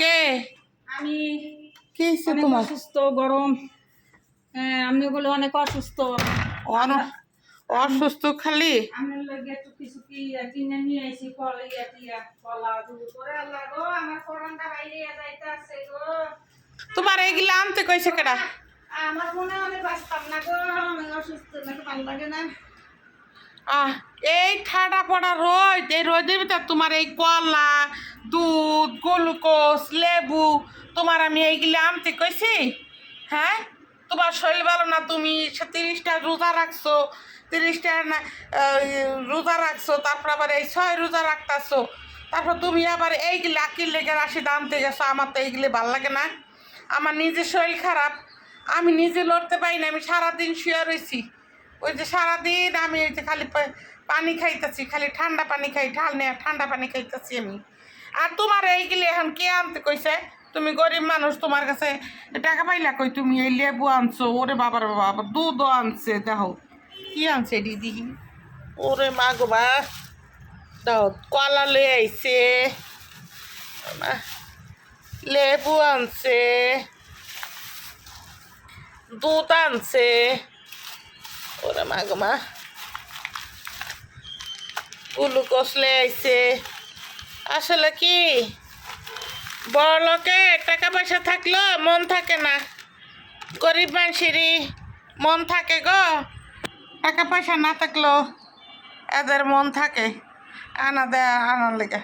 কে? আমি কি তোমার? অসুস্থ গরম। হ্যাঁ আমি বলে অনেক অসুস্থ। অসুস্থ খালি? আমি লগে একটু কিছু কি কিনে নিয়ে আইছি ফল ইয়া টিয়া কলা দুধ করে। আল্লাহ গো আমার করোনাটা বাইরে যাইতে আছে গো। তোমার এইগুলা আনতে কইছে কেডা? আমার মনে হয় বাঁচতাম না গো আমি অসুস্থ নাকি ভালো লাগে না। আহ এই ঠাডা পড়া রোদ এই রোদের ভিতর তোমার এই কলা দুধ, গ্লুকোজ, লেবু, তোমার আমি এইগুলো আনতে কইছি? হ্যাঁ? তোমার শরীর ভালো না? তুমি তিরিশটা রোজা রাখছো, তিরিশটা না রোজা রাখছো, তারপর আবার এই ছয় রোজা রাখতাছো। তারপর তুমি আবার এইগুলো আকির লেগে রাশি আনতে গেছো, আমার তো এইগুলো ভালো লাগে না। আমার নিজের শরীর খারাপ, আমি নিজে লড়তে পারি না, আমি সারাদিন শুয়ে রয়েছি ওই যে সারাদিন আমি ওই যে খালি পানি খাইতেছি, খালি ঠান্ডা পানি খাই ঠাল নেই ঠান্ডা পানি খাইতেছি আমি। আর তোমার এইগুলি এখন কে আনতে কইছে? তুমি গরিব মানুষ, তোমার কাছে টাকা পাইলা কই তুমি? এই লেবু আনছো, ওরে বাবার বাবা দুধও আনছে, দেখো। কি আনছে দিদি ওরে মা গো মা। দেখো কলা লয়ে আইছে। লেবু আনছে। দুধ আনছে। ওরে মা গো মা। গ্লুকোজ লে আইছে। আসলে কি? বড় লোকে টাকা পয়সা থাকলেও মন থাকে না। গরিব মানুষেরই মন থাকে গো। টাকা পয়সা না থাকলেও এদের মন থাকে। আনা দেয়, আনার লেগে।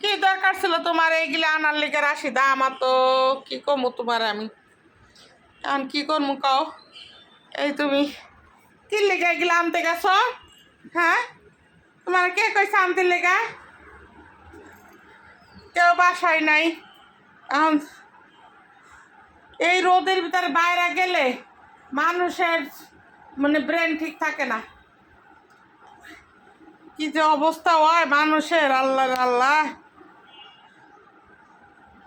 কি দরকার ছিল তোমার? এইগুলো আনার লেগে রাশি দা আমার তো। কি কমু তোমার আমি? এখন কি করব কও? এই তুমি কি লেগে এগুলো আনতে গেছো? হ্যাঁ? তোমার কে কইছে আনতে লেগা? কেউ বাসায় নাই। এই রোদের ভিতরে বাইরে গেলে মানুষের মানে ব্রেন ঠিক থাকে না। কি যে অবস্থা হয় মানুষের আল্লাহ আল্লাহ।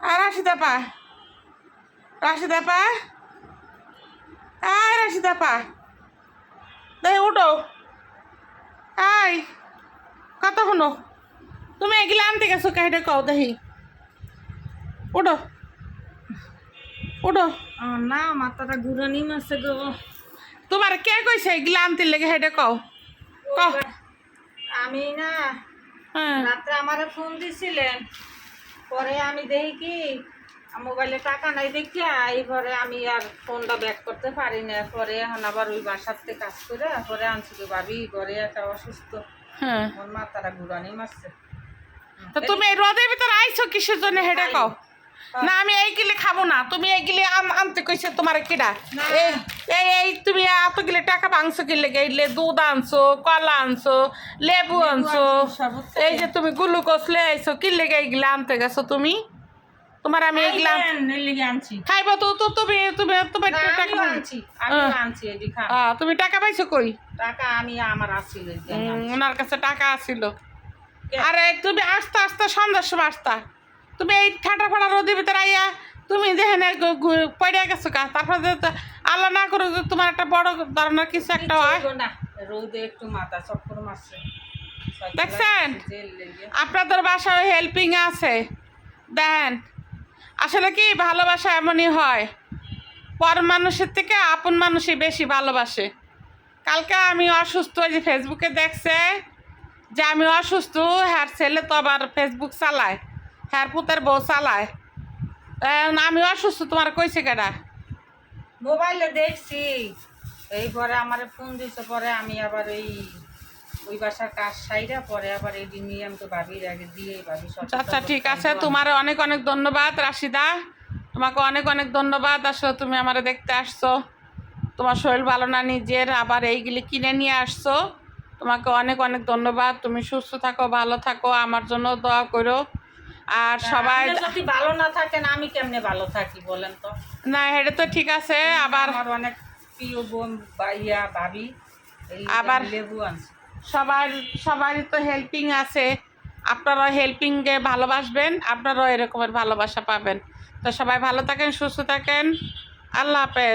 আর রাশিদা পা রাশিদা পা আয় রাশিদা পা দেখি, উঠো। আয় কত শুনো। তুমি এগুলো আনতে গেছো কাহিটা কও দেখি। উঠো উঠো না মাথাটা ঘুরানি মারছে গো। তোমার কে কইছে? এগুলো আনতে লেগে হেঁটে কও। কও। আমি না হ্যাঁ। রাত্রে আমারে ফোন দিছিলেন। পরে আমি দেখি কি মোবাইলে টাকা নাই দেখিয়া এইবারে আমি আর ফোনটা ব্যাক করতে পারি না। পরে এখন আবার ওই থেকে কাজ করে পরে আনছি কি ভাবি ঘরে একটা অসুস্থ। হ্যাঁ। মাথাটা ঘুরানি মারছে। তো তুমি রোদের ভিতরে আইছো কিসের জন্য হেঁটে কও? না আমি এইগুলি খাব না। তুমি এইগুলি আন- আনতে কইছে তোমার কিডা। না। এই এই এই তুমি এতগুলি টাকা ভাঙছো কি লেগে? এইলে দুধ আনছো কলা আনছো লেবু আনছো। এই যে তুমি গ্লুকোজ লে আইছো কি লেগে এইগুলা আনতে গেছো তুমি? তোমার আমি এইগুলা এই আনছি খাইবো তো তো তুমি তুমি তুমি না, টাকা আনছি আহ। আনছি এদি খা তুমি টাকা পাইছো কই? টাকা আমি আমার এই আমি আনছি। ওনার কাছে টাকা আছিল। আরে তুমি আস্তে আস্তে সন্ধ্যার সময় আসতা। তুমি এই ঠাটা ফাটা রোদের ভিতরে আইয়া তুমি যেখানে পড়ে গেছো কা তারপর যে তো আল্লাহ না করো যে তোমার একটা বড় ধরনের কিছু একটা হয়। রোদে একটু মাথা চক্কর মারছে। দেখছেন? আপনাদের বাসায় হেল্পিং আছে। দেন আসলে কি ভালোবাসা এমনই হয় পর মানুষের থেকে আপন মানুষই বেশি ভালোবাসে। কালকে আমি অসুস্থ ওই যে ফেসবুকে দেখছে যে আমি অসুস্থ হ্যার ছেলে তো আবার ফেসবুক চালায়। হ্যার পুতের বউ চালায়। আমি অসুস্থ তোমার কইছে কেডা? মোবাইলে দেখছি। এই পরে আমার ফোন দিছে পরে আমি আবার এই ওই বাসার কাজ সাইরা পরে আবার এই দিন নিয়ে আমি তো ভাবির আগে দিয়ে ভাবি আচ্ছা ঠিক আছে তোমার অনেক অনেক ধন্যবাদ রাশিদা। তোমাকে অনেক অনেক ধন্যবাদ আসলে তুমি আমারে দেখতে আসছো। তোমার শরীর ভালো না নিজের আবার এইগুলি কিনে নিয়ে আসছো। তোমাকে অনেক অনেক ধন্যবাদ তুমি সুস্থ থাকো ভালো থাকো আমার জন্য দোয়া করো। আর সবাই যদি ভালো না থাকেন আমি কেমনে ভালো থাকি বলেন তো? না এটা তো ঠিক আছে আবার আমার অনেক প্রিয় বোন ভাইয়া ভাবি এই আবার- লেবু আনছে। সবার সবারই তো হেল্পিং আছে। আপনারাও হেল্পিংকে ভালোবাসবেন আপনারাও এরকমের ভালোবাসা পাবেন। তো সবাই ভালো থাকেন সুস্থ থাকেন। আল্লাহ হাফেজ।